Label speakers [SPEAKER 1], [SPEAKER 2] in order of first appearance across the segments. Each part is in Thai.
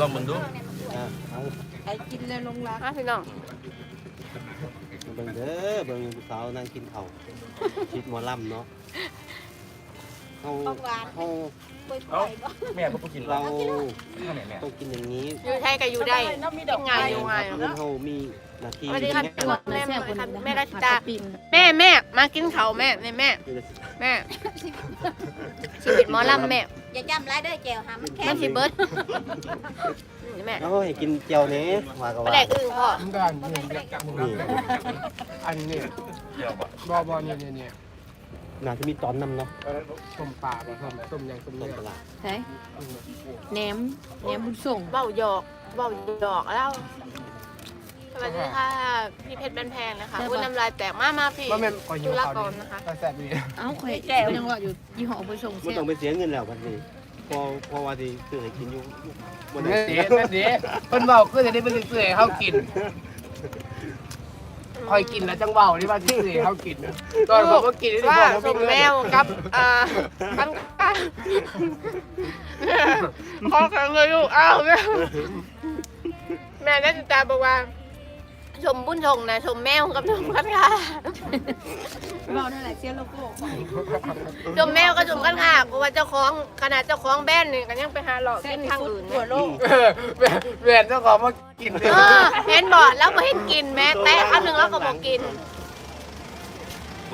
[SPEAKER 1] ลองมึงดู
[SPEAKER 2] อะเอา
[SPEAKER 3] ไอ้กินแล้วลงรัก
[SPEAKER 4] มาพี่น้อง
[SPEAKER 2] เบิ่งเด้อเบิ่งผู้สาวนั่งกินข้าวคิดหมอลำเนาะเฮาเฮา
[SPEAKER 1] เอ้าแม่ก็บ่กิน
[SPEAKER 2] เรา
[SPEAKER 1] ข้าวแม่แม่
[SPEAKER 2] ต้องกินอย่างนี้
[SPEAKER 4] อยู่ไทยก็อยู่ได้
[SPEAKER 3] น้ำมีดอก
[SPEAKER 4] งานอยู่งาน
[SPEAKER 2] เพื่อนเฮามีหน้าที่
[SPEAKER 4] สวัสดีค่ะ
[SPEAKER 2] ใน
[SPEAKER 4] พี่
[SPEAKER 2] การ
[SPEAKER 4] แม่แม่แม่ราชิตา
[SPEAKER 3] ปิ่น
[SPEAKER 4] แม่แม่มากินเขาวแม่นี่แม่แม่ชีวิตหมอลำแม่
[SPEAKER 5] อย่าจำไรเด้อแจวหามันแค่
[SPEAKER 4] มันสิเบิร์ดนี่แม่
[SPEAKER 2] เอาให้กินเจียวนี้ว่าก็
[SPEAKER 4] ปลา
[SPEAKER 2] ว่า
[SPEAKER 4] แดกอึ่งพ่อ
[SPEAKER 6] น้ำตาลนี่อันนี้
[SPEAKER 1] เดี๋ยวบ่
[SPEAKER 6] บอบอเนี่ยเนี่ยเนี่ย
[SPEAKER 2] น่าจะมีตอนนำเนาะ
[SPEAKER 6] ต้มปลาผสมต้มยังต้ม
[SPEAKER 2] ต้น
[SPEAKER 6] เนื้อ
[SPEAKER 2] ตลาด
[SPEAKER 3] ใช่แหนมแหนมบุญส่ง
[SPEAKER 4] เบ้าหยอกเบ้าหยอกแล้ว สวัสดีค่ะ พี่เพชรแบนแพงนะคะอุ้ยน้ำลายแตกมามาพี่
[SPEAKER 6] ว่าแม่ก่อนยิ
[SPEAKER 4] จุ
[SPEAKER 6] ง
[SPEAKER 4] ฬา
[SPEAKER 6] เขา
[SPEAKER 4] ก
[SPEAKER 6] ดี
[SPEAKER 4] รนะคะ
[SPEAKER 6] ก็แซ่บดี
[SPEAKER 3] เอ้าข่อยยังว่าอยู่ยี่ห้อบุญส่ง
[SPEAKER 2] บ่
[SPEAKER 3] แซ่
[SPEAKER 2] ต้อบงไปเสียเงินแล้วบัดนี้ พอพอว่าสิซื้อให้กินอยู่บ่ได้
[SPEAKER 6] นั่น
[SPEAKER 2] เสี
[SPEAKER 6] เด็
[SPEAKER 2] ย
[SPEAKER 6] นั่นเด็เพิ่นบอกคือจะได้ไปซื้อให้เขากินคอยกินแล้วจังเบาที่ว่าซื้อให้เขากินตอนผมก็กินที่
[SPEAKER 4] ว่า
[SPEAKER 6] บอกว่า
[SPEAKER 4] สมแมวกับอ่ากันกันขอแข่งเลยลูกอ้าวแม่แม่นันตาบอกว่า ชมบุญชงนะชมแมวกับชมกันค่ะ
[SPEAKER 3] เรานั่นแหละเสียโลโก้
[SPEAKER 4] ชมแมวกับชมกันค่ะเพราะว่าเจ้าของขนาดเจ้าของแบรนด์นี่ก็ยังไปหาหลอกกินทางอื่น
[SPEAKER 3] ทั่ว
[SPEAKER 4] นะ
[SPEAKER 3] โลก
[SPEAKER 6] เออแม่แม่เจ้าของมากินเลย
[SPEAKER 4] เออเห็นบ่แล้วมาเห็นกินแม้แต่คำหนึ่งแล้วก็บอกกิน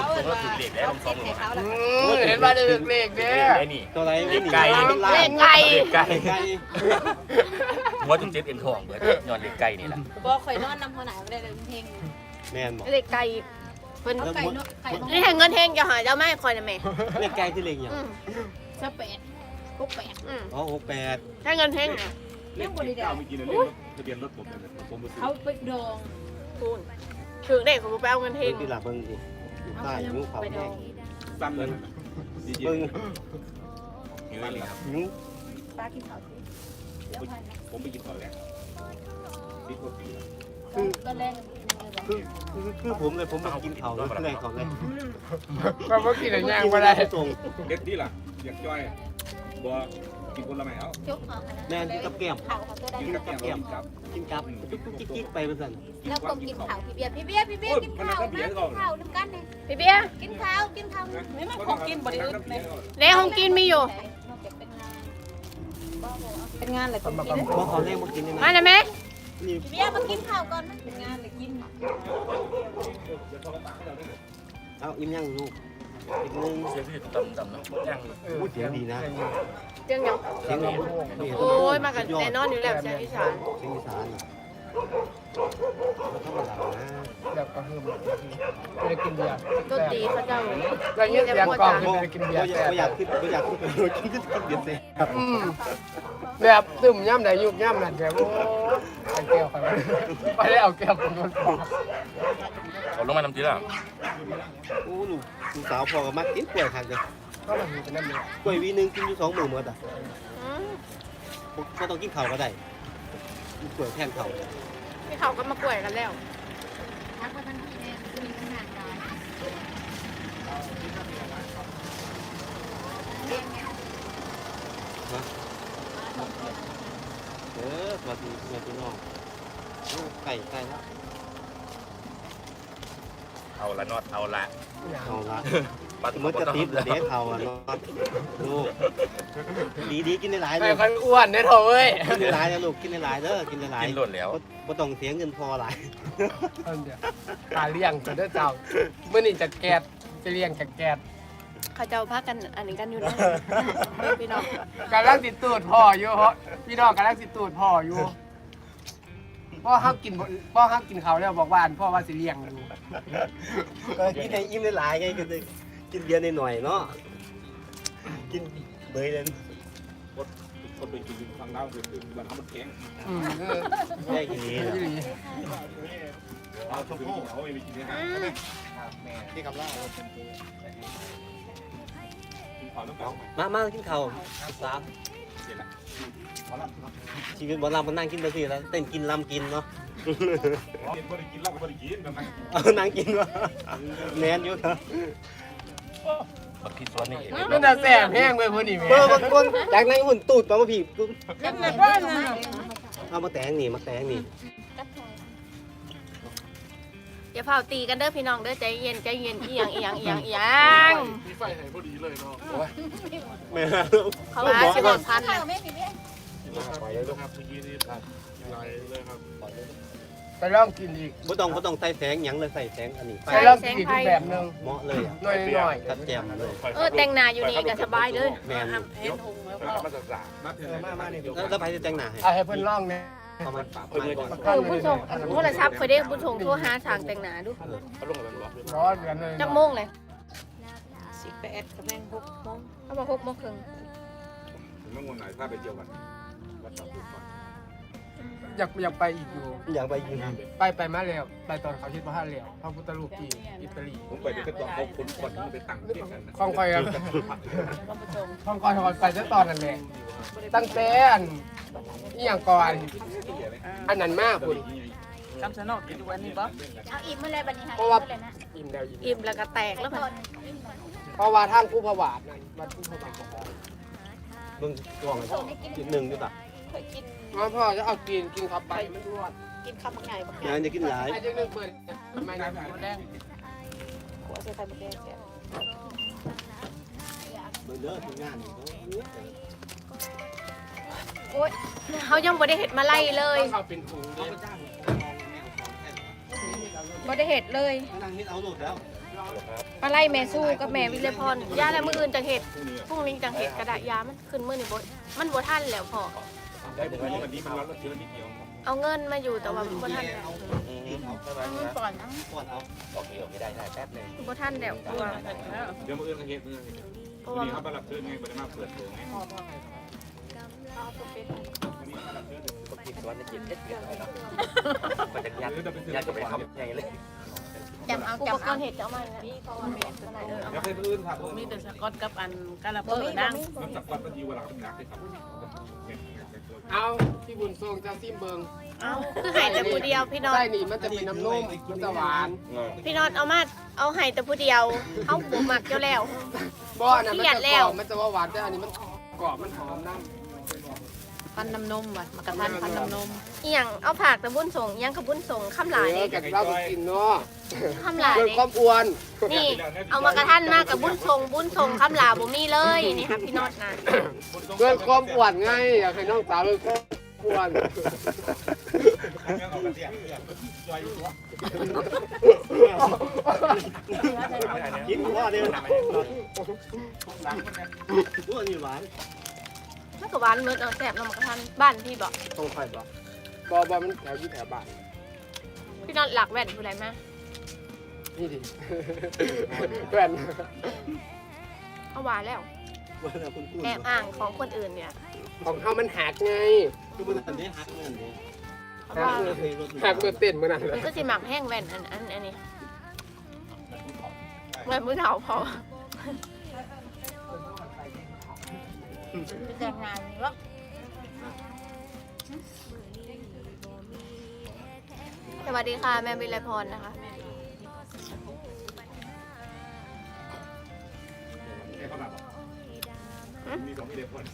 [SPEAKER 1] เขาเอิ้นว่าเด็กได้ลงสองหมื่น
[SPEAKER 6] อืมเห็นมาเด็กเล็ก
[SPEAKER 1] เนี่
[SPEAKER 6] ย
[SPEAKER 1] ได้นี่
[SPEAKER 2] ตัวไร
[SPEAKER 1] เด็กไก่
[SPEAKER 4] เล่นไก่
[SPEAKER 1] เด็กไก่
[SPEAKER 2] ไก่
[SPEAKER 1] หัวจุดเจ็บเอ็นทองเบิดย้อนเด็กไก่นี่แหละ
[SPEAKER 5] บอกข่อยนอนนำหัวหน้าไม่ได้เลยเพลง
[SPEAKER 2] แม่นบ่
[SPEAKER 4] เด็กไก่เพิ่น
[SPEAKER 3] ไก่เนาะไก่ม
[SPEAKER 4] นี่ให้เงินเฮงจะหาเจ้าไม่คอยนะแม่
[SPEAKER 2] เล็กไก่ที่เล็กหยัง
[SPEAKER 4] อืม
[SPEAKER 3] สเปดกุ๊กแปด
[SPEAKER 4] อืม
[SPEAKER 2] อ๋อ68
[SPEAKER 4] ให้เงินเฮงนะ
[SPEAKER 3] ยังบริได้
[SPEAKER 7] ไม่กินเลยทะเบียนรถผมเขา
[SPEAKER 3] ไปดอง
[SPEAKER 4] คูณถึงเด็กของกูไปเอาเงินเฮง
[SPEAKER 2] งที่หลังเบิ่งสิ ใต้นิ้วเขาแห้ง
[SPEAKER 7] ซ้ำเลยดีเจ
[SPEAKER 2] เบิ่ง
[SPEAKER 1] หิวอีหลีครับ
[SPEAKER 2] นิ้ว
[SPEAKER 3] ปลากินข้าวแล้วพัน
[SPEAKER 7] ผมไปกินก่อนแล้วสิบกว่าปีแล้ว
[SPEAKER 3] ตอนแรก
[SPEAKER 2] คือคือคือผมเลยผมมากินเขาเลยแรงเขาเลย
[SPEAKER 6] ก็มากินอะไรย่างมาได้
[SPEAKER 2] ส่ง
[SPEAKER 7] เด็กที่ล่ะอยากจ้อยบัวกินคนละไม่เอา
[SPEAKER 2] แม่นกินกับแก้ม
[SPEAKER 7] กินกับแกงกินกับ
[SPEAKER 2] กินกับจุ๊กจิ๊กจิ๊กไปเพื่อน
[SPEAKER 5] แล้วก็กินข้าวพี่เบียร์พี่เบียร์พี่เบียร์กินข้าวนะกินข้าวน้ำกันเนี่ย
[SPEAKER 4] พี่เบี้ย
[SPEAKER 5] กินข้าวกินข้าว
[SPEAKER 7] ไม่มาของกินบริอึดเลย
[SPEAKER 4] ในห้องกินมีอยู่
[SPEAKER 3] เป็นงานอะไรต้องกิน
[SPEAKER 2] เพราะเขาเล่นมากินนี่
[SPEAKER 4] มา
[SPEAKER 2] นะ
[SPEAKER 4] ได้ไหม
[SPEAKER 2] นี่
[SPEAKER 5] พี่เบียร์มากินข้าวก่อนนะ
[SPEAKER 3] เป็นงานอะไรกิน
[SPEAKER 2] เอาอิ่มยังลูกอีกนึง
[SPEAKER 1] เสียงที่ดำดำๆเนาะย่าง
[SPEAKER 2] พูดเสียงดีนะ
[SPEAKER 4] เจียงยัง
[SPEAKER 2] เสียงดีนี่
[SPEAKER 4] โอ้ยมากันแน่นอนอยู่แล้วเสียงอีสาน
[SPEAKER 2] เสียงอีสานนี่ไม่ธรรมดานะ
[SPEAKER 6] แบบกระหึ่มไม่ได้กินเบียร์
[SPEAKER 4] ดนตรีเขาเจ้า
[SPEAKER 6] แล้วเนี่ยเสียงกล่อง
[SPEAKER 2] บ่
[SPEAKER 6] ไม่ได้กินเบียร์
[SPEAKER 2] บ่อยากขึ้นบ่อยากขึ้นไปกินก็กินเบียร์เซ่ครับ
[SPEAKER 6] อืมแบบตึมย่ำไหนยุบย่ำนั่นแบบโอ้ไอ้แก้วใครมาไปได้เอาแก้วผมโดนปอก
[SPEAKER 1] เอาลงมาน้ำจีละ
[SPEAKER 2] โอ้ลูกลูกสาวพ่อก็มักกินกล้วยคักเลย
[SPEAKER 6] ก็มาอยู่กันนั่นเลย
[SPEAKER 2] กล้วยวีนึงกินอยู่สองมื้อหมดอะ
[SPEAKER 4] อืม
[SPEAKER 2] ก็ต้องกินข้าวก็ได้กินกล้วยแทนข้าว
[SPEAKER 4] พี่เขาก็มากล้วยกันแล้ว
[SPEAKER 5] ทักมาทันทีเนี่ยจะมีปัญหาการ
[SPEAKER 2] เออสวัสดีแม่พี่น้องโอ้ไก่ไก่ละ
[SPEAKER 1] เอาละนอดเอาละ
[SPEAKER 2] เอาละ
[SPEAKER 1] ปัด
[SPEAKER 2] มันจะติดละเด็กเขาอะเนาะลูกดีดีกินได้หลายเล
[SPEAKER 6] ไม่
[SPEAKER 2] ย
[SPEAKER 6] ค่อยอ้วนเนี่ยเถอะเว้ย
[SPEAKER 2] กินได้หลายนะลูกกินได้หลายเด้อกินได้หลาย
[SPEAKER 1] กินหล่นแล้ว
[SPEAKER 2] บ่ต้องเสียเงินพอหลาย
[SPEAKER 6] เอาเดี๋ยวตาเลี้ยงจะได้เจ้าเมื่อนี้จะแกดจะเลี้ยงจะแกด
[SPEAKER 4] เขาเจ้าพักกันอันนี้กันอยู่นะพี่น้อง
[SPEAKER 6] กำลังติดตูดพ่ออยู่เพราะพี่น้องกำลังติดตูดพ่ออยู่พ่อห้ามกินบ่พ่อห้ามกินเขาวแล้วบอกว่าอันพ่อว่าสิเลี้ยงอยู่
[SPEAKER 2] ก็กินให้อิ่มได้หลายไงก็เลยกินเบียร์หน่อยๆเนาะกินเบยเลย
[SPEAKER 7] คนไปกินฟังเล่าคือมันทำมันแข็ง
[SPEAKER 6] อืมเออ
[SPEAKER 2] แย่กินนี้
[SPEAKER 6] อีหลี
[SPEAKER 7] เอาชมพู่เขาไปกินที่ห้าง
[SPEAKER 4] อืม
[SPEAKER 2] ที่กับล่า
[SPEAKER 7] กินข้าวน้ำเปล่า
[SPEAKER 2] มามากินข้าวสาม
[SPEAKER 7] เสร็จละ
[SPEAKER 2] ชีวิตบ่ลำมันนั่งกินไปสิแล้วเต้นกินลำกินเนาะ
[SPEAKER 7] กินบ่ได้กินเหล้าก็บ่ได้กินกันนะ
[SPEAKER 2] เอานั่งกินวะแมนอยู่ครับ
[SPEAKER 1] บักที่สวนนี่เอง
[SPEAKER 6] มันจะแสบแห้งเว้ยพวกนี้
[SPEAKER 2] เบอ
[SPEAKER 6] แม่
[SPEAKER 2] ร์บางคนจากนั้นหุ่นตูดมาบ่พี่ปุ๊บ
[SPEAKER 3] ยังไงบ้านนะ
[SPEAKER 2] เอามาแตงนี่มาแตงนี่
[SPEAKER 4] อย่าเผาตีกันเด้อพี่น้องเด้อใจเย็นใจเย็นอีหยังอีหยังอีหยังอีหยัง
[SPEAKER 7] มีไฟให้พอดีเลยเนาะ
[SPEAKER 2] แม่
[SPEAKER 4] เขาว่าสิบหกพัน
[SPEAKER 3] ข้า
[SPEAKER 4] น่ะ
[SPEAKER 3] วแม่พี่เบี้ย
[SPEAKER 7] ไปเลยครับเมื่อกี้นี่ครับไหลเลยครับ
[SPEAKER 6] ไปลองกินอีก
[SPEAKER 2] บ่ต้องบ่ต้องใส่แสงหยังเลยใส่แสงอันนี้ไป
[SPEAKER 6] ไปลองกินอีกรูปแบบหนึง
[SPEAKER 2] เหมาะเลยอะ
[SPEAKER 6] หน่อยหน่อย
[SPEAKER 2] ตัดแจ่มเลย
[SPEAKER 4] เออแต่งหน้าอยู่นี่ก็สบายเลย
[SPEAKER 2] แม่น
[SPEAKER 5] เห็นหงแล้ว
[SPEAKER 7] แล้ว
[SPEAKER 5] ก็
[SPEAKER 7] มาศึกษามา
[SPEAKER 2] เออมามานี่แล้วแล้วไปจะแต่งหน้าให้
[SPEAKER 6] เอาให้เพิ่นลองเนี่ย
[SPEAKER 2] เอามาปาดก่อน
[SPEAKER 4] เออบุญส่งโทรศัพท์เคยได้บุญส่งโทรหาสางแต่งหน้าดู
[SPEAKER 7] เขาลงกันวะ
[SPEAKER 6] ร้อเดือนเลย
[SPEAKER 4] จักโมงเลย
[SPEAKER 3] สิบแปดกับแม่งหกโมง
[SPEAKER 4] เขาบอกหกโมงครึ่ง
[SPEAKER 7] ถึงเมื่อวันไหนถ้าไปเที่ยวกันวัดตับกุก่อน
[SPEAKER 6] อยากอยากไปอีกอยู่
[SPEAKER 2] อยากไปยืน
[SPEAKER 6] ไปไปมาแล้ว ไปตอนเขาคิดว่าห้าแล้วพระพุทธรูปที่อิตาลี
[SPEAKER 7] ผมไปเดี๋ยวก็ต้องเอาคนก่อนไปตั้งเที่ยงกันนะ
[SPEAKER 6] คลองคอยครับ
[SPEAKER 5] ก็มาชม
[SPEAKER 6] คลองคอยถอดไปตั้งตอนนั้นแหละตั้งแต่อันนี่อย่างก่อนอันนั้นมากคุณ
[SPEAKER 5] คำสนอกินวันนี้บ่
[SPEAKER 3] เอาอิ่มเมื่อไรบัดนี้หาย
[SPEAKER 6] เพราะว่า
[SPEAKER 3] เลยนะ
[SPEAKER 6] อิ่มแล้วอิ่ม
[SPEAKER 4] อิ่มแล้วก็แตกแล้วมัน
[SPEAKER 6] เพราะว่าทางผู้ผวาดนั่นวัดผู้ผวาด
[SPEAKER 2] มึงกล่องจุดหนึ่งด้วยป่ะ
[SPEAKER 3] เคยกิน
[SPEAKER 6] อ๋อพ่อจะเอากินกินเข้าไปมันรวด
[SPEAKER 3] กินข้าวมันใหญ่บักให
[SPEAKER 2] งา
[SPEAKER 3] ญ่
[SPEAKER 2] นจะกินหลาย
[SPEAKER 6] ไอ้เจ้าหนึ่งเปิดไม่นะ
[SPEAKER 5] หมดแดง
[SPEAKER 3] หัวใส่ไข่มดแดงแซ่บ
[SPEAKER 2] เบิ่งเด้อทีมงานนี่
[SPEAKER 4] โอ๊ยเขายังบ่ได้เห็ดมาไล่เลย
[SPEAKER 6] เขาเป็นถุงเด้
[SPEAKER 4] บ่ได้เห็ดเลย
[SPEAKER 2] นั่งนิดเอาโหลดแล้ว
[SPEAKER 4] มาไล่แม่สู้กับแม่วิเลพรย่าแล้วมื้ออื่นจังเห็ดพรุ่งนี้จังเห็ดกระดาษยามันขึ้นมื้อนี่บ่มันบ่ทันแล้วพอ
[SPEAKER 7] ได้ผมว่าวันนี้มันร้อนแล้วเชื้อนิดเดียว
[SPEAKER 4] เอาเงินมาอยู่แต่ว่าบ่ทันแล้ว
[SPEAKER 3] เอาเงินก่อนนะ
[SPEAKER 2] ก่อนเอา
[SPEAKER 1] โอเคโอเคได้ได้แป๊บนึง
[SPEAKER 4] บ่ทันแล้วกลัว
[SPEAKER 7] เดี๋ยวมาเอื้อนกันเฮ็ดเอื้อน
[SPEAKER 4] เพราะ
[SPEAKER 7] วั
[SPEAKER 4] ว่าน
[SPEAKER 7] นี้เขาไปรับเชื้อไงไปได้มาเปิดตัวไง
[SPEAKER 3] เอาตัวเป็ด
[SPEAKER 1] ปกติวันนี้กินเอ็ดเกินไปเนาะมันจะยัดยัดจะไปทำยังไงเลย
[SPEAKER 3] จำเอา
[SPEAKER 4] อุป
[SPEAKER 3] จำ
[SPEAKER 4] ก
[SPEAKER 3] เอา
[SPEAKER 4] รณ์เห็ดจะเอามาเนี่ย
[SPEAKER 3] นี่เขาว่าแม่ขนาดเออ
[SPEAKER 7] เดี๋ยวให้เอื้อนครับ
[SPEAKER 5] มีแต่สกอตกับอันกาลา
[SPEAKER 3] บ่
[SPEAKER 5] เปอ
[SPEAKER 3] มี
[SPEAKER 5] ร์ดัง
[SPEAKER 3] มีบ่
[SPEAKER 7] มัน
[SPEAKER 3] มี
[SPEAKER 7] จับวันเป็นทีเวลาเป็นนักเลยครับ
[SPEAKER 6] เอาที่บุญทรงจะซิมเบิง
[SPEAKER 4] เอาคือให้แต่ผู้เดียวพี่นอ
[SPEAKER 6] ไส้
[SPEAKER 4] น
[SPEAKER 6] นี่มันจะเป็นน้ำนุ่มมันจะหวาน
[SPEAKER 4] พี่นอนเอามาเอาให้แต่ผู้เดียวเฮาบ่มักเจ้าแล้ว
[SPEAKER 6] บ่อนะมันจะกรอบมันจะว่าหวานแต่อันนี้มันกรอบมันหอมน้
[SPEAKER 3] พันน้ำนมว่ะมากระทันพันน้ำนม
[SPEAKER 4] อีหยังเอาผักแต่บุญส่งอีหยังกับบุญส่งคำำหลาย
[SPEAKER 6] เอ
[SPEAKER 4] เด้
[SPEAKER 6] อกับเราก็กินเนาะ
[SPEAKER 4] คำหลาย
[SPEAKER 6] เพื่อ
[SPEAKER 4] เด้
[SPEAKER 6] ความอ้วน
[SPEAKER 4] นี่ เอามากระทันมากกับบุญส่งบุญส่งคำหลาบ่มีเลยนี่ครับพี่นอดนะ
[SPEAKER 6] เพื่อความอ้วนไงอยากให้น้องสาวเลยความอ้วน
[SPEAKER 2] กินพ่อเดียวตัวนี้หวาน
[SPEAKER 4] มันก็หวานเมิดเอาแซ่บเนาะมากระทันบ้านพี่บอก
[SPEAKER 6] ต้องคอยบอกบอบอมันแถวยี่แถวบ้าน
[SPEAKER 4] พี่นอดหลักแว่นผู้ใดมา
[SPEAKER 6] นี่ดิ แว่น
[SPEAKER 4] เอาหวานแล้ว
[SPEAKER 2] ว่าแล้วคุณคุณ
[SPEAKER 4] แอบอ่างของคนอื่นเนี่ย
[SPEAKER 6] ของเขามันหักไง
[SPEAKER 2] คือมันอันนี้หักเงินนี่
[SPEAKER 4] เขา
[SPEAKER 6] หั
[SPEAKER 4] ว่าก
[SPEAKER 6] เมื่อหักเมื่อเต้นเมื่อนั้นเล
[SPEAKER 4] มั
[SPEAKER 6] ย
[SPEAKER 4] นก็สิหมักแห้งแว่นอันอันอันนี้แว่นมือเท้าพอ
[SPEAKER 3] ไปแต่งงานนี่วะ
[SPEAKER 4] สวัสดีค่ะ แม่วิไลพรนะคะ
[SPEAKER 7] มีสองเด็กคน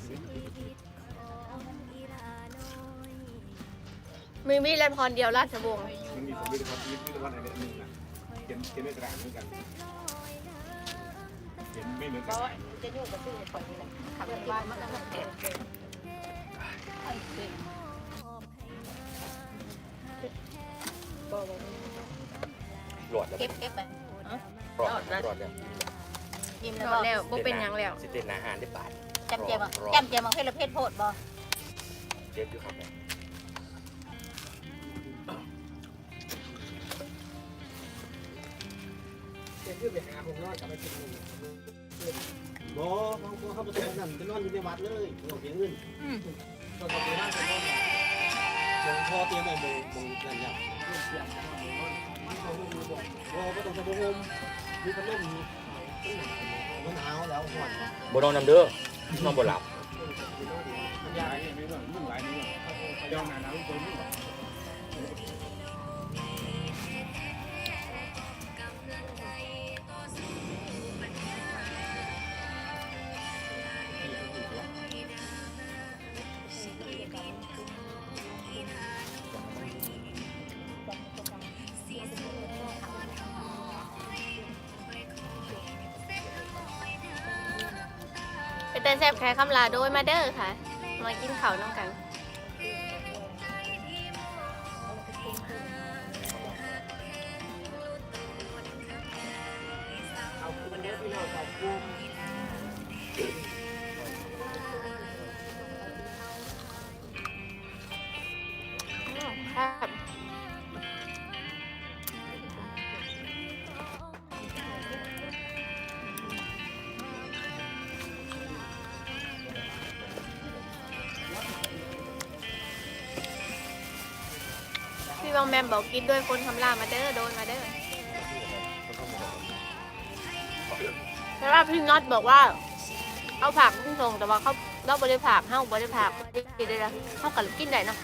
[SPEAKER 4] มีวิไลพรเดียวราชวงศ์
[SPEAKER 7] มันมีสองเด็กคนที่ที่วันไหนหนึ่งนะเขียนเขียนในกระดาษเหมือนกันเขียน ไม่เหมือน
[SPEAKER 3] เพ
[SPEAKER 7] กัน
[SPEAKER 3] ราะว่าจะอยู่กับซื้อคนนี้แหละทำที่บ้านมันก็ต้องเก็บเก็บไอ้เก็บบ่บ่
[SPEAKER 1] หลอดแล้ว
[SPEAKER 3] เก็บเก็บไป
[SPEAKER 1] หลอดหลอดแล้ว
[SPEAKER 3] ยิ้ม
[SPEAKER 4] น
[SPEAKER 3] แล้ว
[SPEAKER 4] อ
[SPEAKER 3] ก็
[SPEAKER 4] นแล้วบ่เป็นหยังแล้ว
[SPEAKER 1] สิเต้นอาหารได้บาท
[SPEAKER 3] จำเจมังจำเจมังเพศละเพศโพดบ่
[SPEAKER 1] เจ็บอยู่ครับ เนี่ย
[SPEAKER 6] เดี๋ยวขึ้นไปหาผมนอนกลับไปกินหนึ่ง
[SPEAKER 2] บ่เขาเขาเขาไปทำนั่นไปนอนอยู่ในวัดเลยเราเสียเงิน
[SPEAKER 6] ตอนนี้นั่งไปนอน
[SPEAKER 2] หลวงพ่อเตรียมไว้บงบงนั่นเนี่ย
[SPEAKER 6] เสียงนอนเขาลูกมือบอก
[SPEAKER 2] บ่บ่ต้องสะบงมมีพัดลมมีมันหนาวแล้วห่อน
[SPEAKER 1] บ่นอนนำเด้อนอนบ่หลับ
[SPEAKER 6] มัน
[SPEAKER 7] ห
[SPEAKER 6] ยาก
[SPEAKER 7] ลายนี่ไม่รู้มึงหลายนี่เจ้าหน้าหน้าลูกตัวมึง
[SPEAKER 4] แต่แซ่บแค่คำลาโดยมาเด้อค่ะ มากินข้าวน้ำกัน
[SPEAKER 6] พี่บา
[SPEAKER 4] งแมมบอกกินด้วยคนคำลามาเด้อโดนมาเด้อแต่ว่าพี่น็อตบอกว่าเอาผักขึ้นส่งแต่ว่าเขาเราบริผักเฮ้าบริผักกินได้ละเขากับกินได้นะ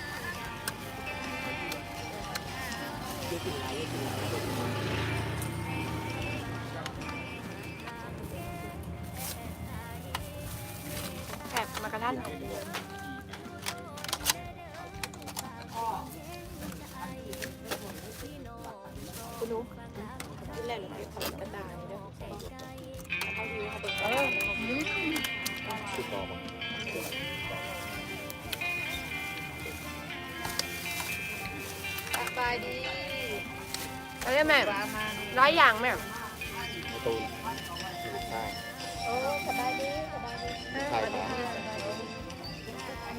[SPEAKER 4] ม่ร้อ
[SPEAKER 3] ย
[SPEAKER 4] อย่างแม่
[SPEAKER 1] ตูนใช่
[SPEAKER 3] โอ้สบายดีสบายดี
[SPEAKER 1] ใช่ครับ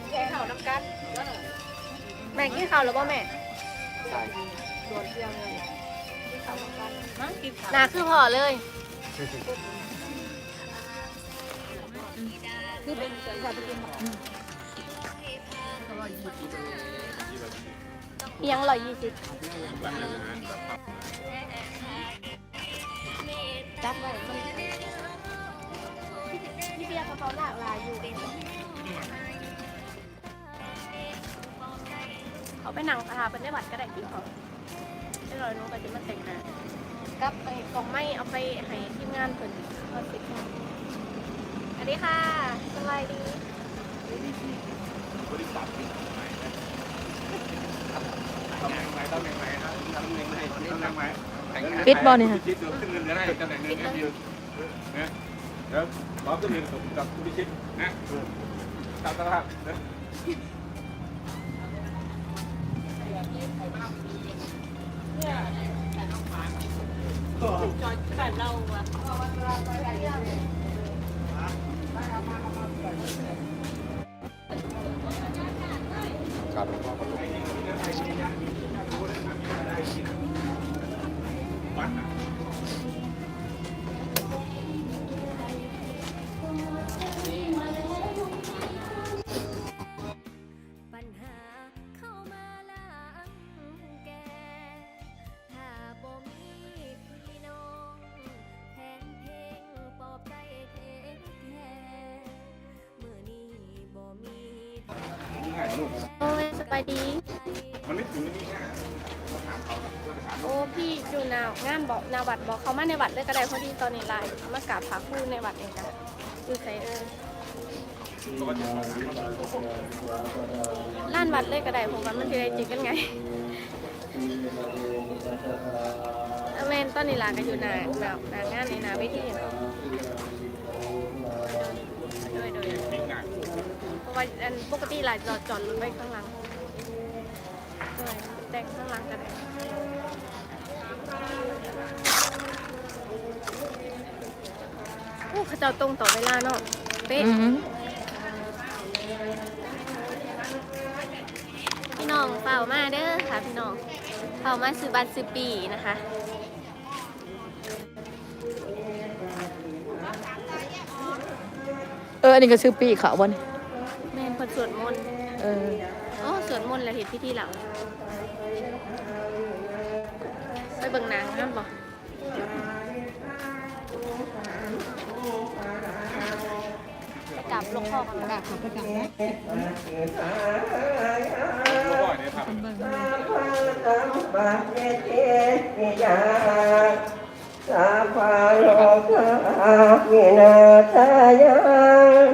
[SPEAKER 3] แค่ข่าน้ำกัน
[SPEAKER 4] แม่กินข้าวหรือเปล่าแม่
[SPEAKER 1] ใช่
[SPEAKER 3] โดนเรื่องเลยที่เข่าน้ำกันมั้งกินข้าว
[SPEAKER 4] นาคือพอเลย
[SPEAKER 3] คือเป็นเกิดกา รเป็น
[SPEAKER 4] ยังร้อยยี่สิบ
[SPEAKER 3] จับไว้มันพี่เบียร์เขาเขาหลากหลายอยู่
[SPEAKER 4] เขาไปหนังอาหาเป็นได้บัตรก็ได้ที่เขาได้ร้อยนู้นก็จะมาแต่งหน้ากับไอ้กล่องไม้เอาไปให้ทีมงานเพิ่นเอาสิค่ะสวัสดีค่ะสบายดี
[SPEAKER 7] ตำแห
[SPEAKER 5] ปิดบ่นี่ค่ะ
[SPEAKER 7] คิดดูขึ้นเงินได้ตำแหน่งหนึ่งก็ยืนนะเดี๋ยวรอบก็มีสมกับผู้พิชิตนะตามตลาดนะ
[SPEAKER 1] การเป็นพ่อกับลูก
[SPEAKER 4] บายดี
[SPEAKER 7] มันไม่ถึงนี่แค่
[SPEAKER 4] โอ้พี่อยู่นาวงานบอกนาวัดบอกเขามาในวัดเลยก็ได้พอดีตอนนี้ไลน์มากราบพระครู่ในวัดเองจ้ะอยู่ใส่เออล้านวัดเลยก็ได้ผมว่ามันจะได้จิกกันไงอาเมนตอนนี้หลานก็อยู่หนาหนาวหนางานในหนาเวทีเนาะโดยโดยเพราะว่าอันปกติหลานจอดจอดรถไว้ข้างหลังโดย แต่งข้างหลังก็ได้โอ้เขาเจ้าตรงต่อเวลาเนาะเป๊ะพี่น้องเป่ามาเด้อค่ะพี่น้องเป่ามาซื้อบัตรซื้อปีนะคะ
[SPEAKER 5] เอออันนี้ก็ชื่อปีเขาบ่นี่
[SPEAKER 4] แม่นคนสวดมนต์
[SPEAKER 5] เออ
[SPEAKER 4] โอ้สวดมนต์แล้วเห็นพิธีหลังไป เบิ่งหนังนั่นบ่ไปกราบหลวงพ่อกันกราบค่ะไปกราบ
[SPEAKER 7] ลูกบ่อยเนี่ยครับ
[SPEAKER 8] สาพาโลกาวินาทายัง